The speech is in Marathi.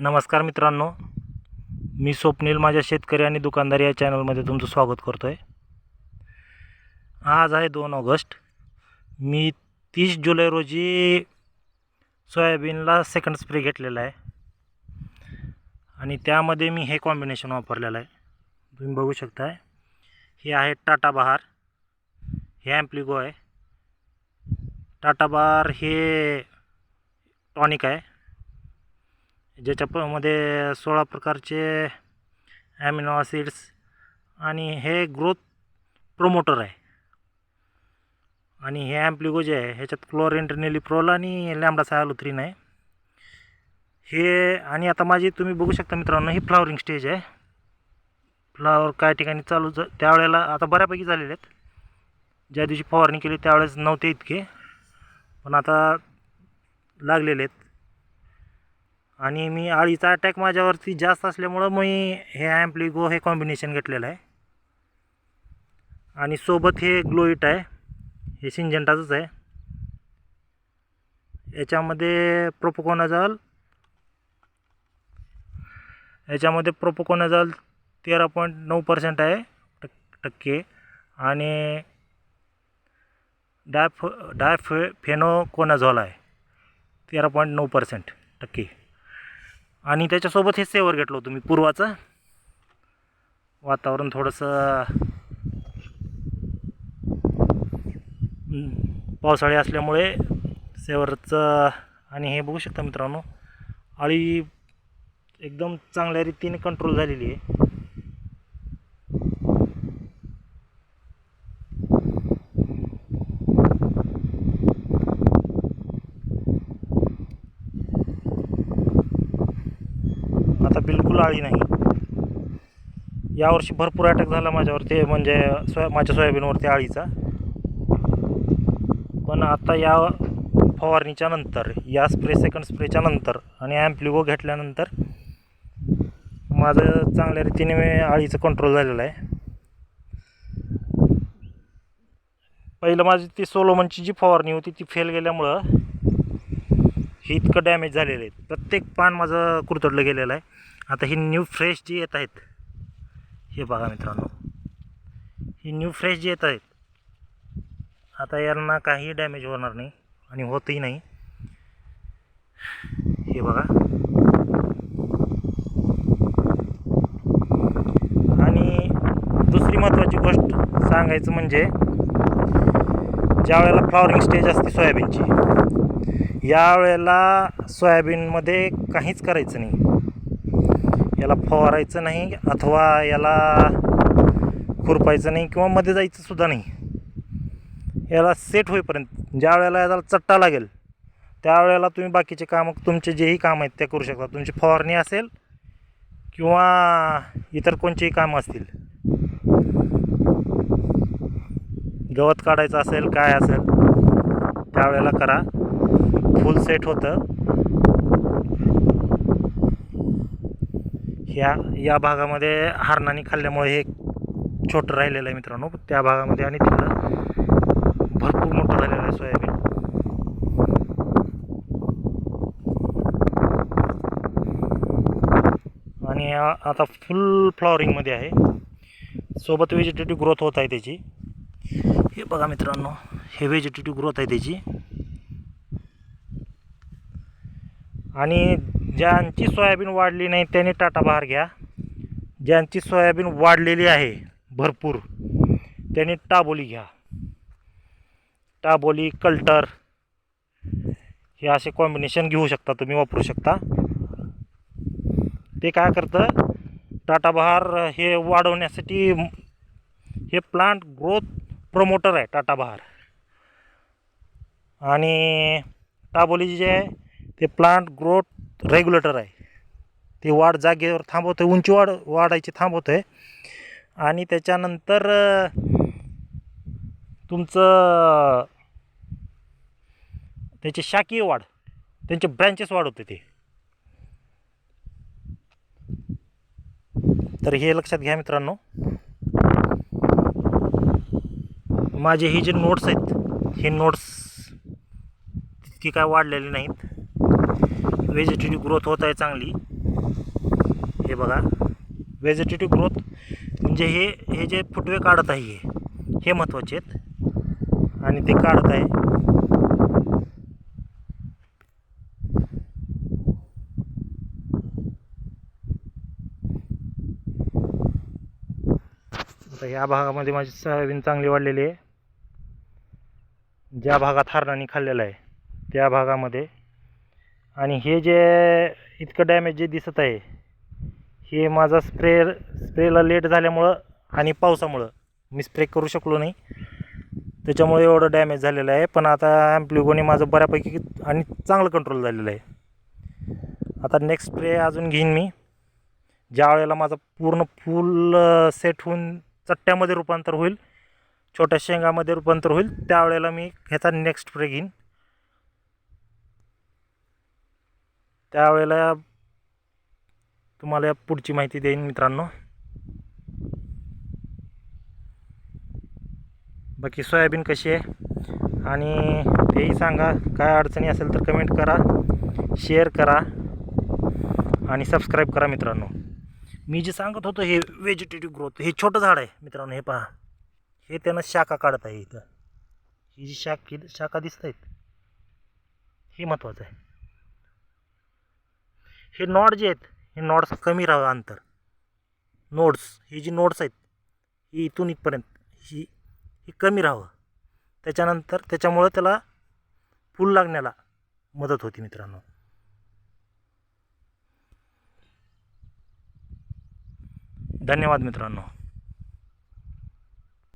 नमस्कार मित्रांनो मी स्वप्नील माझ्या शेतकरी आणि दुकानदार या चॅनलमध्ये तुमचं स्वागत करतो आहे आज आहे दोन ऑगस्ट. मी तीस जुलै रोजी सोयाबीनला सेकंड स्प्रे घेतलेला आहे. आणि त्यामध्ये मी हे कॉम्बिनेशन वापरलेलं आहे. तुम्ही बघू शकताय. हे आहे टाटा बहार. हे ॲम्प्लिगो आहे. टाटा बहार हे टॉनिक आहे. ज्याच्या प मध्ये सोळा प्रकारचे ॲमिनो ॲसिड्स आणि हे ग्रोथ प्रोमोटर आहे. आणि हे ॲम्प्लिगो जे आहे ह्याच्यात क्लोरेंट्रिनेलिप्रोल आणि लॅमडा सायलोथ्रीन आहे. हे आणि आता माझी तुम्ही बघू शकता मित्रांनो ही फ्लावरिंग स्टेज आहे. फ्लावर काय ठिकाणी चालू ज त्यावेळेला आता बऱ्यापैकी झालेले आहेत. ज्या दिवशी फवारणी केली त्यावेळेस नव्हते इतके. पण आता लागलेले आहेत. आणि मी आळीचा अटॅक माझ्यावरती जास्त असल्यामुळं मी हे ॲम्प्लिगो हे कॉम्बिनेशन घेतलेलं आहे. आणि सोबत हे ग्लोईट आहे. हे सिंजंटाचंच आहे. याच्यामध्ये प्रोपोकोनाझॉल याच्यामध्ये प्रोपोकोनाझॉल तेरा पॉईंट नऊ पर्सेंट आहे टक टक्के. आणि डायफ डायफे फेनोकोनाझॉल आहे. तेरा पॉईंट नऊ पर्सेंट टक्के. आणि त्याच्यासोबत हे सेवर घेतलं होतं मी पूर्वाचं. वातावरण थोडंसं पावसाळी असल्यामुळे सेवरचं आणि हे बघू शकता मित्रांनो अळी एकदम चांगल्या रीतीने कंट्रोल झालेली आहे आता बिलकुल आळी नाही. यावर्षी भरपूर अटॅक झाला माझ्यावरती म्हणजे सोया माझ्या सोयाबीनवरती आळीचा. पण आता या फवारणीच्या नंतर या स्प्रे सेकंड स्प्रेच्या नंतर आणि ॲम्प्लिगो घेतल्यानंतर माझं चांगल्या रीतीने आळीचं कंट्रोल झालेलं आहे. पहिलं माझी ती सोलोमनची जी फवारणी होती ती फेल गेल्यामुळं हे इतकं डॅमेज झालेलं आहे. प्रत्येक पान माझं कुरतडलं गेलेलं आहे. आता ही न्यू फ्रेश जी येत आहेत हे बघा मित्रांनो. ही न्यू फ्रेश जी येत आहेत आता यांना काही डॅमेज होणार नाही आणि होतही नाही. हे बघा. आणि दुसरी महत्त्वाची गोष्ट सांगायचं म्हणजे ज्या वेळेला फ्लॉवरिंग स्टेज असते सोयाबीनची यावेळेला सोयाबीनमध्ये काहीच करायचं नाही. याला फवारायचं नाही अथवा याला खुरपायचं नाही किंवा मध्ये जायचं सुद्धा नाही. याला सेट होईपर्यंत ज्या वेळेला याला चट्टा लागेल त्यावेळेला तुम्ही बाकीचे कामं तुमचे जेही काम आहेत ते करू शकता. तुमची फवारणी असेल किंवा इतर कोणचेही कामं असतील. गवत काढायचं असेल काय असेल त्यावेळेला करा. फुल सेट होतं. ह्या या भागामध्ये हरणाने खाल्ल्यामुळे हे छोटं राहिलेलं आहे मित्रांनो. त्या भागामध्ये आणि तिकडं भरपूर मोठं झालेलं आहे सोयाबीन. आणि आता फुल फ्लॉवरिंगमध्ये आहे. सोबत व्हेजिटेटिव्ह ग्रोथ होत आहे त्याची. हे बघा मित्रांनो हे व्हेजिटेटिव्ह ग्रोथ आहे त्याची. आणि ज्यांची सोयाबीन वाढली नाही त्यांनी टाटा बहार घ्या. ज्यांची सोयाबीन वाढलेली आहे भरपूर त्यांनी टाबोली घ्या. टाबोली कल्टर हे असे कॉम्बिनेशन घेऊ शकता तुम्ही वापरू शकता. ते काय करतं टाटा बहार हे वाढवण्यासाठी हे प्लांट ग्रोथ प्रमोटर आहे टाटा बहार. आणि टाबोली जे आहे ते प्लांट ग्रोथ रेग्युलेटर आहे. ते वाढ जागेवर थांबवतं आहे उंची वाढ वाढायची थांबवतं आहे आणि त्याच्यानंतर तुमचं त्याची शाकीय वाढ त्यांचे ब्रँचेस वाढवते ते. तर हे लक्षात घ्या मित्रांनो. माझे हे जे नोट्स आहेत हे नोट्स तितकी काय वाढलेले नाहीत. व्हेजिटेटिव्ह ग्रोथ होत आहे चांगली. हे बघा. व्हेजिटेटिव्ह ग्रोथ म्हणजे हे हे जे फुटवे काढत आहे हे हे महत्त्वाचे आहेत. आणि ते काढत आहे. तर या भागामध्ये माझी सोयाबीन चांगली वाढलेली आहे. ज्या भागात हरणाने खाल्लेलं आहे त्या भागामध्ये आणि हे जे इतकं डॅमेज जे दिसत आहे हे माझा स्प्रे स्प्रेला लेट झाल्यामुळं आणि पावसामुळं मी स्प्रे करू शकलो नाही. त्याच्यामुळे एवढं डॅमेज झालेलं आहे. पण आता ॲम्प्लिगोने माझं बऱ्यापैकी आणि चांगलं कंट्रोल झालेलं आहे. आता नेक्स्ट स्प्रे अजून घेईन मी. ज्या वेळेला माझा पूर्ण फुल सेट होऊन चट्ट्यामध्ये रूपांतर होईल छोट्या शेंगामध्ये रूपांतर होईल त्यावेळेला मी ह्याचा नेक्स्ट स्प्रे घेईन. त्यावेळेला तुम्हाला पुढची माहिती देईन मित्रांनो. बाकी सोयाबीन कशी आहे? आणि तेही सांगा. काय अडचणी असेल तर कमेंट करा. शेअर करा. आणि सबस्क्राईब करा मित्रांनो. मी जे सांगत होतो हे व्हेजिटेटिव्ह ग्रोथ हे छोटं झाड आहे मित्रांनो हे पहा. हे त्यानं शाखा काढत आहे इथं. ही जी शाख शाखा दिसत आहेत हे महत्त्वाचं आहे. हे नॉड जे आहेत हे नॉड्स कमी राहावं अंतर. नोड्स ही जी नोड्स आहेत ही इथून इथपर्यंत ही ही कमी राहावं. त्याच्यानंतर त्याच्यामुळं त्याला फूल लागण्याला मदत होती मित्रांनो. धन्यवाद मित्रांनो.